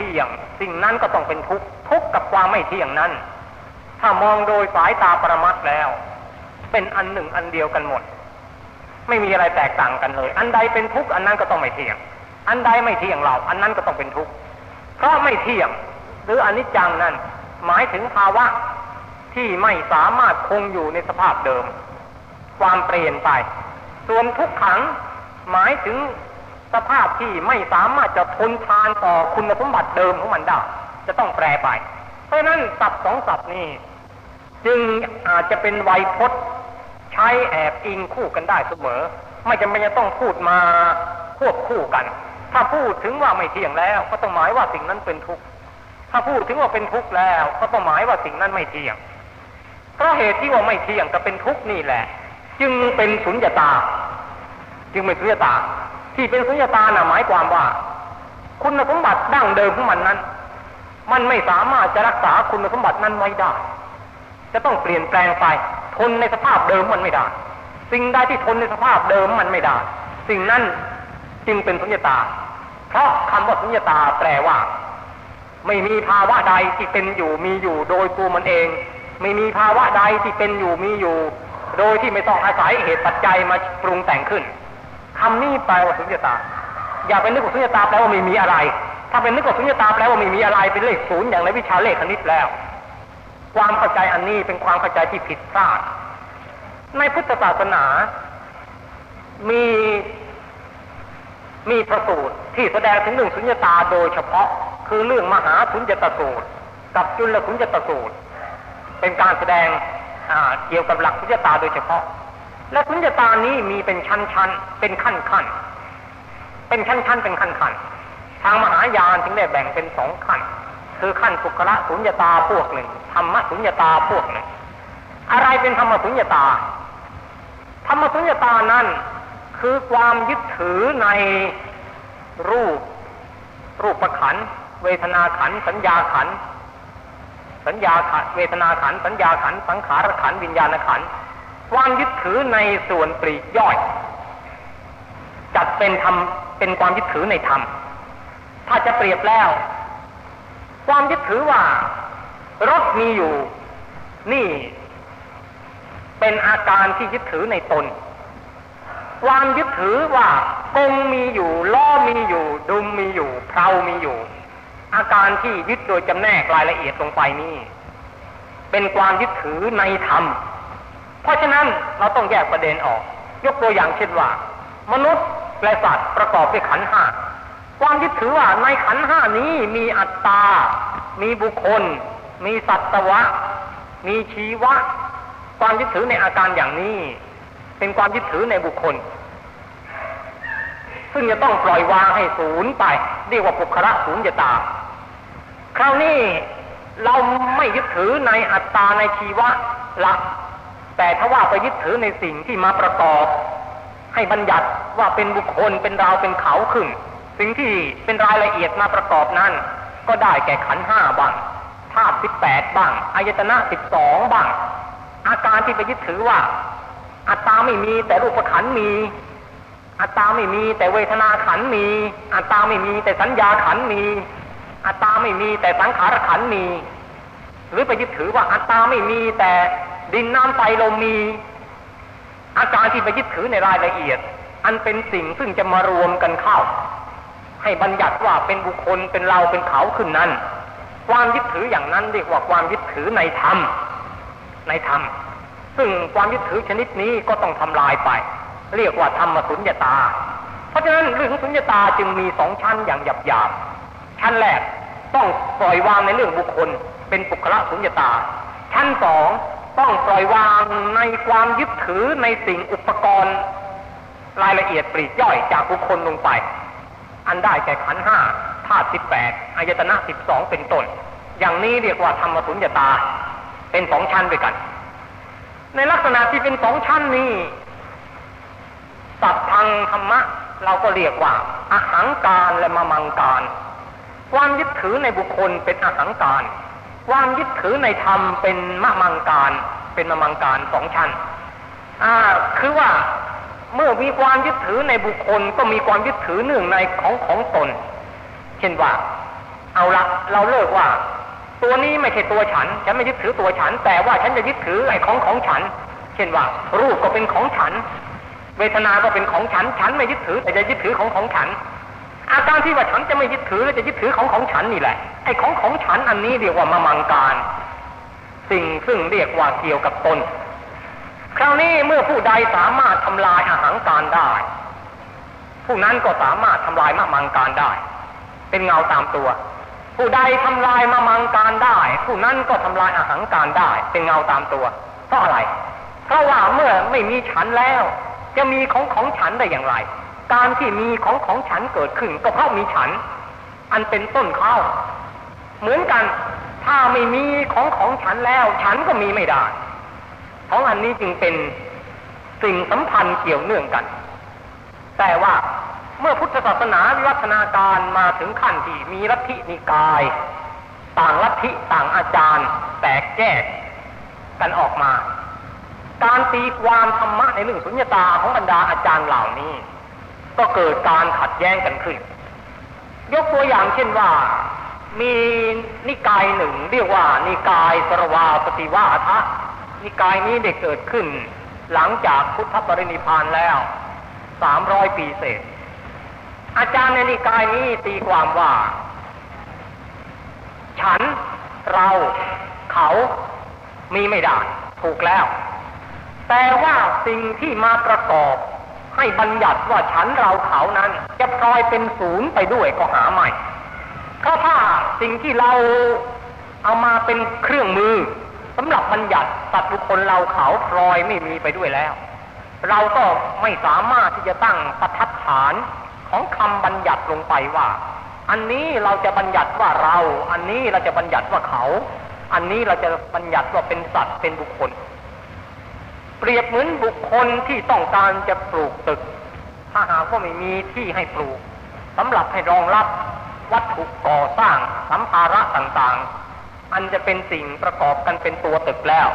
ที่ยง สิ่งนั้นก็ต้องเป็นทุกข์ทุกข์กับความไม่เที่ยงนั้น ถ้ามองโดยสายตาประมัดแล้ว เป็นอันหนึ่งอันเดียวกันหมด ไม่มีอะไรแตกต่างกันเลย อันใดเป็นทุกข์อันนั้นก็ต้องไม่เที่ยง อันใดไม่เที่ยงเรา อันนั้นก็ต้องเป็นทุกข์เพราะไม่เที่ยง หรืออนิจจังนั้น หมายถึงภาวะที่ไม่สามารถคงอยู่ในสภาพเดิม ความเปลี่ยนไป ส่วนทุกขังหมายถึง สภาพที่ไม่สามารถจะทนทานต่อคุณสมบัติเดิมของมันได้จะต้องแปรไป เพราะนั้นศัพท์สองศัพท์นี้ จึงอาจจะเป็นไวยพจน์ใช้แอบอิงคู่กันได้เสมอ ไม่จำเป็นจะต้องพูดมาควบคู่กัน ถ้าพูดถึงว่าไม่เที่ยงแล้ว ก็ต้องหมายว่าสิ่งนั้นเป็นทุกข์ถ้าพูดถึงว่าเป็นทุกข์แล้ว ก็ต้องหมายว่าสิ่งนั้นไม่เที่ยงเพราะเหตุที่ว่าไม่เที่ยงกับเป็นทุกข์นี่แหละ จึงเป็นสุญญตา จึงเป็นสุญญตา ที่เป็นสุญญตาน่ะหมายความว่า คุณสมบัติดั้งเดิมของมันนั้น มันไม่สามารถจะรักษาคุณสมบัตินั้นไว้ได้ จะต้องเปลี่ยนแปลงไป ทนในสภาพเดิมมันไม่ได้ สิ่งใดที่ทนในสภาพเดิมมันไม่ได้ สิ่งนั้นจึงเป็นสุญญตา เพราะคำว่าสุญญตาแปลว่า ไม่มีภาวะใดที่เป็นอยู่มีอยู่โดยตัวมันเอง ไม่มีภาวะใดที่เป็นอยู่มีอยู่ โดยที่ไม่ต้องอาศัยเหตุปัจจัยมาปรุงแต่งขึ้น คำนี้แปลว่าสุญญตา อย่าเป็นนึกว่าสุญญตาแปลว่าไม่มีอะไร ถ้าเป็นนึกว่าสุญญตาแปลว่าไม่มีอะไรเป็นเลขศูนย์อย่างในวิชาเลขคณิตแล้ว ความเข้าใจอันนี้เป็นความเข้าใจที่ผิดพลาด ในพุทธศาสนา มีมีพระสูตรที่แสดงถึงเรื่องสุญญตาโดยเฉพาะ คือเรื่องมหาสุญญตสูตร กับจุลสุญญตสูตร เป็นการแสดงเกี่ยวกับหลักสุญญตาโดยเฉพาะ และสุญญตานี้มีเป็นชั้นๆเป็นขั้นๆเป็นชั้นๆเป็นขั้นๆทางมหายานจึงได้แบ่งเป็นสองขั้น คือขั้นสุขละสุญญตาพวกหนึ่งธรรมสุญญตาพวกหนึ่ง อะไรเป็นธรรมสุญญตา ธรรมสุญญตานั้นคือความยึดถือในรูป รูปประขัน เวทนาขัน สัญญาขัน สัญญาขัน เวทนาขัน สัญญาขัน สังขารขัน วิญญาณขัน ความยึดถือในส่วนปลีกย่อย จัดเป็นธรรมเป็นความยึดถือในธรรม ถ้าจะเปรียบแล้ว ความยึดถือว่ารถมีอยู่ นี่ เป็นอาการที่ยึดถือในตน ความยึดถือว่ากงมีอยู่ล้อมีอยู่ ดุมมีอยู่เพลามีอยู่ อาการที่ยึดโดยจำแนกรายละเอียดลงไปนี่ เป็นความยึดถือในธรรม เพราะฉะนั้นเราต้องแยกประเด็นออก ยกตัวอย่างเช่นว่า มนุษย์และสัตว์ประกอบด้วยขันห้าความยึดถือว่าในขันห้านี้มีอัตตา มีบุคคล มีสัตวะ มีชีวะ ความยึดถือในอาการอย่างนี้ เป็นความยึดถือในบุคคล ซึ่งจะต้องปล่อยวางให้ศูนย์ไป เรียกว่าปุคระศูนย์ตา คราวนี้เราไม่ยึดถือในอัตตาในชีวะละ แต่ถ้าว่าไปยึดถือในสิ่งที่มาประกอบ ให้บัญญัติว่าเป็นบุคคลเป็นเราเป็นเขาขึ้น สิ่งที่เป็นรายละเอียดมาประกอบนั้น ก็ได้แก่ขันห้าบ้างธาตุสิบแปดบ้างอายตนะสิบสองบ้าง อาการที่ไปยึดถือว่า อัตตาไม่มีแต่รูปขันมี อัตตาไม่มีแต่เวทนาขันมี อัตตาไม่มีแต่สัญญาขันมี อัตตาไม่มีแต่สังขารขันมี หรือไปยึดถือว่าอัตตาไม่มีแต่ ดินน้ำไฟลมมี อาการที่ไปยึดถือในรายละเอียด อันเป็นสิ่งซึ่งจะมารวมกันเข้า ให้บัญญัติว่าเป็นบุคคลเป็นเราเป็นเขาขึ้นนั้น ความยึดถืออย่างนั้นเรียกว่าความยึดถือในธรรมในธรรมซึ่งความยึดถือชนิดนี้ก็ต้องทำลายไป เรียกว่าธรรมสุญญตา เพราะฉะนั้นเรื่องสุญญตาจึงมีสองชั้นอย่างหยาบหยาบชั้นแรกต้องปล่อยวางในเรื่องบุคคล เป็นปุคละสุญญตา ชั้นสอง ต้องปล่อยวางในความยึดถือในสิ่งอุปกรณ์ รายละเอียดปลีกย่อยจากบุคคลลงไป อันได้แก่ขันห้าธาตุสิบแปดอายตนะสิบสองเป็นต้น อย่างนี้เรียกว่าธรรมสุญญตา เป็นสองชั้นด้วยกัน ในลักษณะที่เป็นสองชั้นนี้สัตทางธรรมะ เราก็เรียกว่าอาหังการและมะมังการ ความยึดถือในบุคคลเป็นอาหังการ ความยึดถือในธรรมเป็นมะมังการเป็นมะมังการสองชั้นอ่าคือว่าเมื่อมีความยึดถือในบุคคลก็มีความยึดถือเนื่งในของของตน เช่นว่า เอาละเราเลิกว่า ตัวนี้ไม่ใช่ตัวฉัน ฉันไม่ยึดถือตัวฉัน แต่ว่าฉันจะยึดถือไอ้ของของฉัน เช่นว่า รูปก็เป็นของฉัน เวทนาก็เป็นของฉัน ฉันไม่ยึดถือแต่จะยึดถือของของฉัน อาการที่ว่าฉันจะไม่ยึดถือจะยึดถือของของฉันนี่แหละ ไอ้ของของฉันอันนี้เรียกว่ามามังการ สิ่งซึ่งเรียกว่าเกี่ยวกับตน คราวนี้เมื่อผู้ใดสามารถทำลายอาหารการได้ ผู้นั้นก็สามารถทำลายมามังการได้ เป็นเงาตามตัว ผู้ใดทำลายมามังการได้ ผู้นั้นก็ทำลายอาหารการได้ เป็นเงาตามตัว เพราะอะไร เพราะว่าเมื่อไม่มีฉันแล้ว จะมีของของฉันได้อย่างไร การที่มีของของฉันเกิดขึ้น ก็เพราะมีฉัน อันเป็นต้นข้าวเหมือนกัน ถ้าไม่มีของของฉันแล้ว ฉันก็มีไม่ได้ของอันนี้จึงเป็นสิ่งสัมพันธ์เกี่ยวเนื่องกัน แต่ว่าเมื่อพุทธศาสนาวิวัฒนาการมาถึงขั้นที่มีลัทธินิกาย ต่างลัทธิต่างอาจารย์ แตกแยกกันออกมา การตีความธรรมะในเรื่องสุญญตาของบรรดาอาจารย์เหล่านี้ ก็เกิดการขัดแย้งกันขึ้น ยกตัวอย่างเช่นว่ามีนิกายหนึ่งเรียกว่า นิกายสรวาปฏิวาทะนิกายนี้ได้เกิดขึ้น หลังจากพุทธปรินิพานแล้วสามร้อยปีเศษ อาจารย์ในนิกายนี้ตีความว่า ฉันเราเขามีไม่ได้ถูกแล้ว แต่ว่าสิ่งที่มาประกอบ ให้บัญญัติว่าฉันเราเขานั้นจะพลอยเป็นศูนย์ไปด้วยก็หาใหม่เพราะถ้าสิ่งที่เราเอามาเป็นเครื่องมือสำหรับบัญญัติสัตว์บุคคลเราเขาพลอยไม่มีไปด้วยแล้ว เราก็ไม่สามารถที่จะตั้งประทัดฐานของคำบัญญัติลงไปว่า อันนี้เราจะบัญญัติว่าเรา อันนี้เราจะบัญญัติว่าเขา อันนี้เราจะบัญญัติว่าเป็นสัตว์เป็นบุคคล เปรียบเหมือนบุคคลที่ต้องการจะปลูกตึก ถ้าหากว่าไม่มีที่ให้ปลูกสำหรับให้รองรับวัตถุก่อสร้างสัมภาระต่างๆ อันจะเป็นสิ่งประกอบกันเป็นตัวตึกแล้ว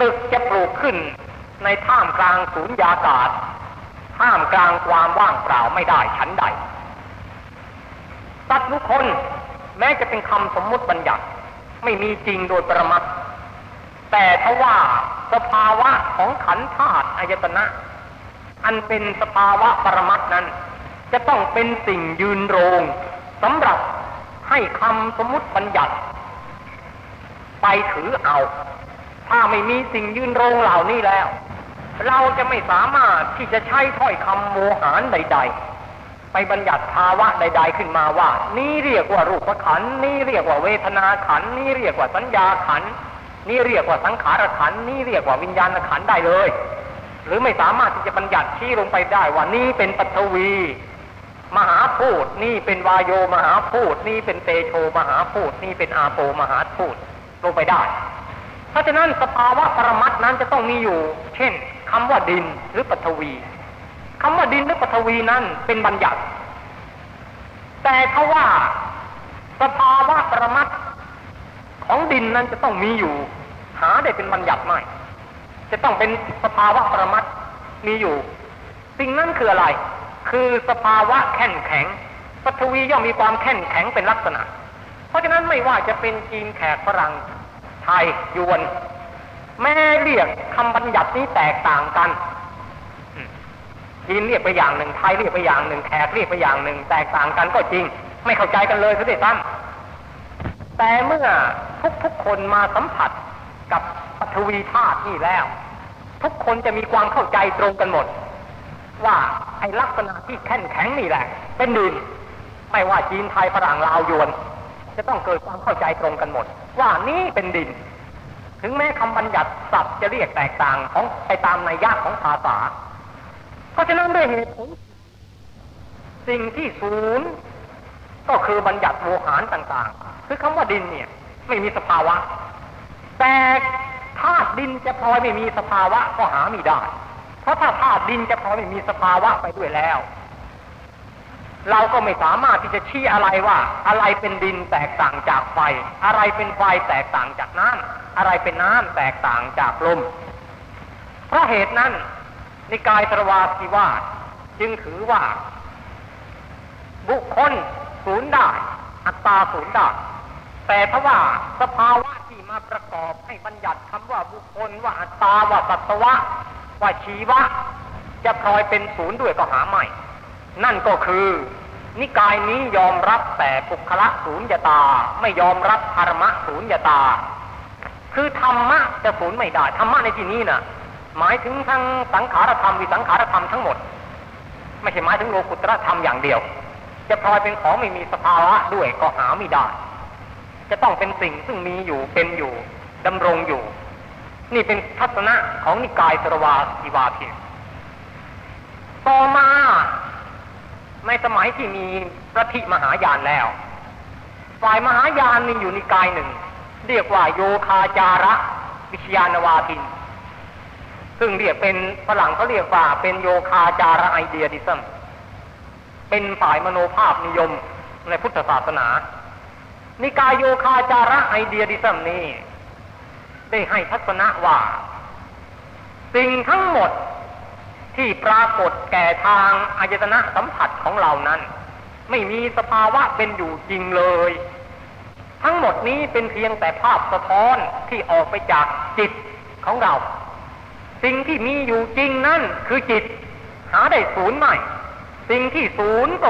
ตึกจะปลูกขึ้นในท่ามกลางศูนยากาศ ท่ามกลางความว่างเปล่าไม่ได้ชั้นใดสัตว์ทุกคนแม้จะเป็นคำสมมุติบัญญัติ ไม่มีจริงโดยประมัดแต่ทว่า สภาวะของขันธ์ธาตุอายตนะ อันเป็นสภาวะปรมัตนั้น จะต้องเป็นสิ่งยืนโรงสำหรับให้คำสมมติบัญญัติ ไปถือเอา ถ้าไม่มีสิ่งยืนโรงเหล่านี้แล้ว เราจะไม่สามารถที่จะใช้ถ้อยคำโมหารใด ๆไปบัญญัติภาวะใด ๆ ขึ้นมาว่า นี่เรียกว่ารูปขัน นี่เรียกว่าเวทนาขัน นี่เรียกว่าสัญญาขัน นี่เรียกว่าสังขารขันนี่เรียกว่าวิญญาณขันได้เลย หรือไม่สามารถที่จะบัญญัติชี้ลงไปได้ว่านี่เป็นปัทวี มหาพูดนี่เป็นวายโยมหาพูดนี่เป็นเตโชมหาพูดนี่เป็นอาโปมหาพูดลงไปได้ เพราะฉะนั้นสภาวะปรมัตนั้นจะต้องมีอยู่ เช่นคำว่าดินหรือปัทวีคำว่าดินหรือปัทวีนั้นเป็นบัญญัติ แต่ถ้าว่าสภาวะปรมัตของดินนั้นจะต้องมีอยู่ หาได้เป็นบัญญัติไม่ จะต้องเป็นสภาวะประมัตมีอยู่ สิ่งนั้นคืออะไร คือสภาวะแข็งแข็งปัทวีย่อมมีความแข็งแข็งเป็นลักษณะ เพราะฉะนั้นไม่ว่าจะเป็นจีนแขกฝรั่งไทยยวน แม้เรียกคำบัญญัตินี้แตกต่างกันจีนเรียกไปอย่างหนึ่งไทยเรียกไปอย่างหนึ่งแขกเรียกไปอย่างหนึ่ง แตกต่างกันก็จริง ไม่เข้าใจกันเลยซะด้วยซ้ำแต่เมื่อทุกๆคนมาสัมผัส กับปฐวีธาตุนี่แล้ว ทุกคนจะมีความเข้าใจตรงกันหมด ว่าไอ้ลักษณะที่แข็งแข็งนี่แหละ เป็นดินไม่ว่าจีนไทยฝรั่งลาวยวน จะต้องเกิดความเข้าใจตรงกันหมด ว่านี่เป็นดิน ถึงแม้คำบัญญัติศัพท์จะเรียกแตกต่างของไปตามในยากของภาษาเพราะนั้นด้วยเหตุผลสิ่งที่ศูนย์ก็คือบัญญัติโวหารต่างๆ คือคำว่าดินเนี่ย ไม่มีสภาวะ แต่ธาตุดินจะพลอยไม่มีสภาวะก็หาไม่ได้ เพราะถ้าธาตุดินจะพลอยไม่มีสภาวะไปด้วยแล้ว เราก็ไม่สามารถที่จะชี้อะไรว่า อะไรเป็นดินแตกต่างจากไฟ อะไรเป็นไฟแตกต่างจากน้ำอะไรเป็นน้ำแตกต่างจากลม เพราะเหตุนั้นในกายตรวาสิวาจึงถือว่า บุคคลศูนย์ได้ อัตตาศูนย์ได้แต่ถ้าว่าสภาวะ มาประกอบให้บัญญัติคำว่าบุคคลว่าอัตตาว่าสัตวะ ว่าชีวะ จะพลอยเป็นศูนย์ด้วยก็หาไม่ นั่นก็คือ นิกายนี้ยอมรับแต่ปุคละศูนยตา ไม่ยอมรับธรรมะศูนยตา คือธรรมะจะศูนย์ไม่ได้ธรรมะในที่นี้น่ะ หมายถึงทั้งสังขารธรรมวิสังขารธรรมทั้งหมด ไม่ใช่หมายถึงโลกุตรธรรมอย่างเดียว จะพลอยเป็นของไม่มีสภาวะด้วยก็หาไม่ได้ จะต้องเป็นสิ่งซึ่งมีอยู่เป็นอยู่ดำรงอยู่ นี่เป็นทัศนะของนิกายสรวาสีวาทิต่อมาในสมัยที่มีพระทิมหายานแล้ว ฝ่ายมหายานมีอยู่นิกายหนึ่ง เรียกว่าโยคาจาระวิชยานวาทิน ซึ่งเรียกเป็นฝรั่งเขาเรียกว่าเป็นโยคาจาระไอเดียดิซึมเป็นฝ่ายมโนภาพนิยมในพุทธศาสนา นิกายโยคาจาระไอเดียดิซึมนี้ ได้ให้ทัศนะว่า สิ่งทั้งหมดที่ปรากฏแก่ทางอายตนะสัมผัสของเรานั้น ไม่มีสภาวะเป็นอยู่จริงเลย ทั้งหมดนี้เป็นเพียงแต่ภาพสะท้อนที่ออกไปจากจิตของเรา สิ่งที่มีอยู่จริงนั่นคือจิต หาได้ศูนย์ไม่ สิ่งที่ศูนย์ก็